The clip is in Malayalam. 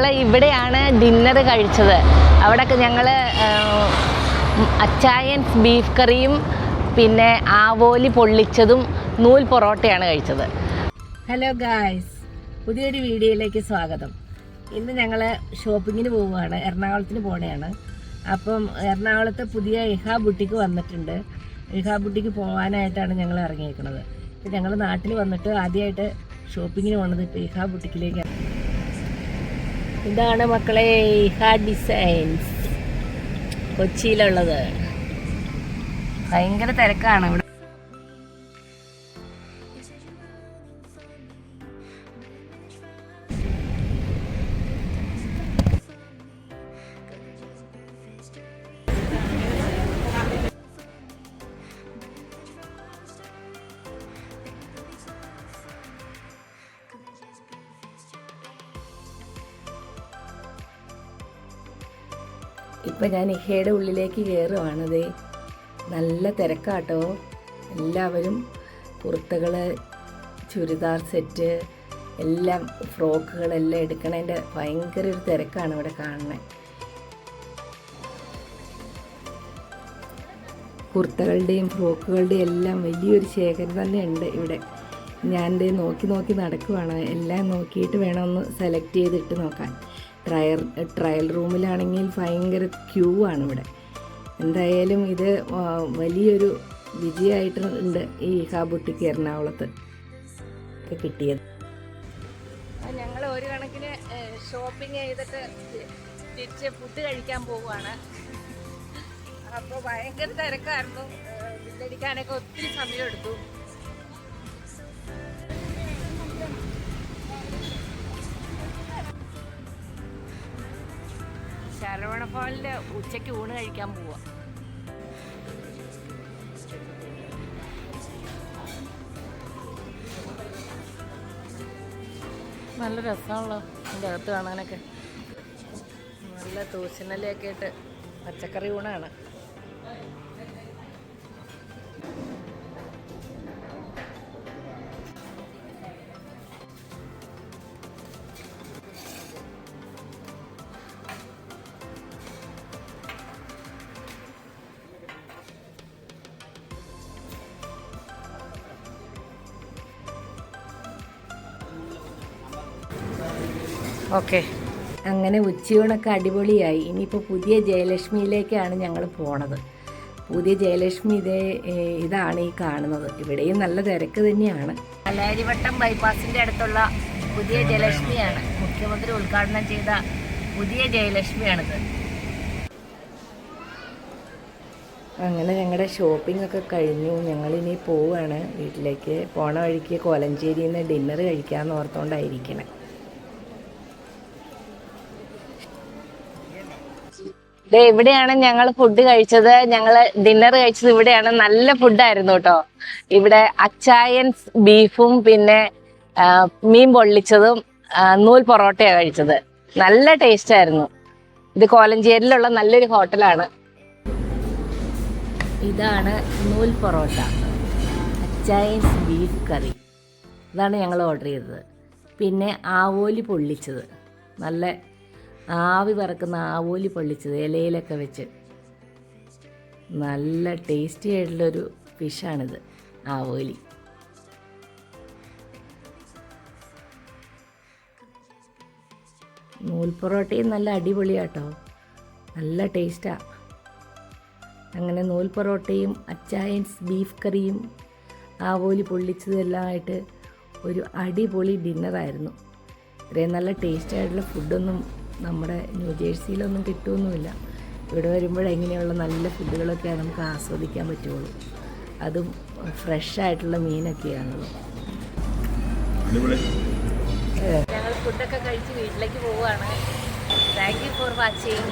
ഇവിടെയാണ് ഡിന്നർ കഴിച്ചത്. അവിടെ ഞങ്ങൾ അച്ചായൻസ് ബീഫ് കറിയും പിന്നെ ആവോലി പൊള്ളിച്ചതും നൂൽ പൊറോട്ടയാണ് കഴിച്ചത്. ഹലോ ഗായ്സ് പുതിയൊരു വീഡിയോയിലേക്ക് സ്വാഗതം. ഇന്ന് ഞങ്ങൾ ഷോപ്പിങ്ങിന് പോവുകയാണ്. എറണാകുളത്തിന് പോവുകയാണ് അപ്പം എറണാകുളത്ത് പുതിയ ഇഹാ ബുട്ടിക്ക് വന്നിട്ടുണ്ട്. ഇഹാ ബുട്ടിക്ക് പോകാനായിട്ടാണ് ഞങ്ങൾ ഇറങ്ങിയേക്കുന്നത് ഇപ്പം ഞങ്ങൾ നാട്ടിൽ വന്നിട്ട് ആദ്യമായിട്ട് ഷോപ്പിങ്ങിന് പോണത് ഇപ്പോൾ ഇഹ ബുട്ടിക്കിലേക്കാണ്. ഇതാണ് മക്കളെ ഹാഡ് ഡിസൈൻസ്. കൊച്ചിയിലുള്ളത്. ഭയങ്കര തിരക്കാണ് ഇവിടെ. ഇപ്പം ഞാൻ ഇഹയുടെ ഉള്ളിലേക്ക് കയറുവാണതേ നല്ല തിരക്കാട്ടോ. എല്ലാവരും കുർത്തകൾ ചുരിദാർ സെറ്റ് എല്ലാം ഫ്രോക്കുകളെല്ലാം എടുക്കണതിന്റെ ഭയങ്കര ഒരു തിരക്കാണ് ഇവിടെ കാണുന്നത് കുർത്തകളുടെയും ഫ്രോക്കുകളുടെയും എല്ലാം വലിയൊരു ശേഖരം തന്നെ ഉണ്ട് ഇവിടെ. ഞാൻ നോക്കി നോക്കി നടക്കുവാണ്. എല്ലാം നോക്കിയിട്ട് വേണം ഒന്ന് സെലക്ട് ചെയ്തിട്ട് നോക്കാൻ. ട്രയൽ ട്രയൽ റൂമിലാണെങ്കിൽ ഭയങ്കര ക്യൂ ആണ് ഇവിടെ. എന്തായാലും ഇത് വലിയൊരു വിജയമായിട്ടുണ്ട് ഈ ഹാബുട്ടിക്ക് എറണാകുളത്ത് കിട്ടിയത്. ഞങ്ങൾ ഒരു കണക്കിന് ഷോപ്പിംഗ് ചെയ്തിട്ട് തിരിച്ച് ഫുഡ് കഴിക്കാൻ പോവുകയാണ്. അപ്പോൾ ഭയങ്കര തിരക്കായിരുന്നു. ബില്ലടിക്കാനൊക്കെ ഒത്തിരി സമയം ശരവണ ഭവനിൽ ഉച്ചയ്ക്ക് ഊണ് കഴിക്കാൻ പോവാ. നല്ല രസമാണല്ലോ എന്റെ അകത്ത് കാണാനൊക്കെ. നല്ല തൂശനലയൊക്കെ ഇട്ട് പച്ചക്കറി ഊണാണ്. ഓക്കെ. അങ്ങനെ ഉച്ചയൂണൊക്കെ അടിപൊളിയായി. ഇനിയിപ്പോൾ പുതിയ ജയലക്ഷ്മിയിലേക്കാണ് ഞങ്ങൾ പോണത്. പുതിയ ജയലക്ഷ്മി ഇതേ ഇതാണ് ഈ കാണുന്നത്. ഇവിടെയും നല്ല തിരക്ക് തന്നെയാണ്. കലാരിവട്ടം ബൈപ്പാസിന്റെ അടുത്തുള്ള പുതിയ ജയലക്ഷ്മിയാണ്. മുഖ്യമന്ത്രി ഉദ്ഘാടനം ചെയ്ത പുതിയ ജയലക്ഷ്മിയാണിത്. അങ്ങനെ ഞങ്ങളുടെ ഷോപ്പിംഗ് ഒക്കെ കഴിഞ്ഞു. ഞങ്ങളിനി പോവുകയാണ് വീട്ടിലേക്ക്. പോണ വഴിക്ക് കോലഞ്ചേരിയിൽ നിന്ന് ഡിന്നർ കഴിക്കാമെന്ന് ഓർത്തുകൊണ്ടായിരിക്കണേ ഇവിടെയാണ് ഞങ്ങൾ ഫുഡ് കഴിച്ചത്. ഞങ്ങൾ ഡിന്നർ കഴിച്ചത് ഇവിടെയാണ്. നല്ല ഫുഡായിരുന്നു കേട്ടോ. ഇവിടെ അച്ചായൻസ് ബീഫും പിന്നെ മീൻ പൊള്ളിച്ചതും നൂൽ പൊറോട്ടയാണ് കഴിച്ചത്. നല്ല ടേസ്റ്റ് ആയിരുന്നു. ഇത് കോലഞ്ചേരിയിലുള്ള നല്ലൊരു ഹോട്ടലാണ്. ഇതാണ് നൂൽ പൊറോട്ട. അച്ചായൻസ് ബീഫ് കറി. ഇതാണ് ഞങ്ങൾ ഓർഡർ ചെയ്തത്. പിന്നെ ആവോലി പൊള്ളിച്ചത്. നല്ല ആവി പറക്കുന്ന ആവോലി പൊള്ളിച്ചത് ഇലയിലൊക്കെ വെച്ച്. നല്ല ടേസ്റ്റി ആയിട്ടുള്ളൊരു ഫിഷാണിത് ആവോലി. നൂൽ പൊറോട്ടയും നല്ല അടിപൊളിയാട്ടോ. നല്ല ടേസ്റ്റാ അങ്ങനെ നൂൽ പൊറോട്ടയും അച്ചായൻസ് ബീഫ് കറിയും ആവോലി പൊള്ളിച്ചതെല്ലാം ആയിട്ട് ഒരു അടിപൊളി ഡിന്നറായിരുന്നു ഇത്രയും നല്ല ടേസ്റ്റായിട്ടുള്ള ഫുഡൊന്നും നമ്മുടെ ന്യൂ ജേഴ്സിയിലൊന്നും കിട്ടുമൊന്നുമില്ല ഇവിടെ വരുമ്പോഴെങ്ങനെയുള്ള നല്ല ഫുഡുകളൊക്കെ നമുക്ക് ആസ്വദിക്കാൻ പറ്റുള്ളൂ. അതും ഫ്രഷ് ആയിട്ടുള്ള മീനൊക്കെയാണല്ലോ ഞങ്ങൾ ഫുഡൊക്കെ കഴിച്ച് വീട്ടിലേക്ക് പോവുകയാണ്. Thank you for watching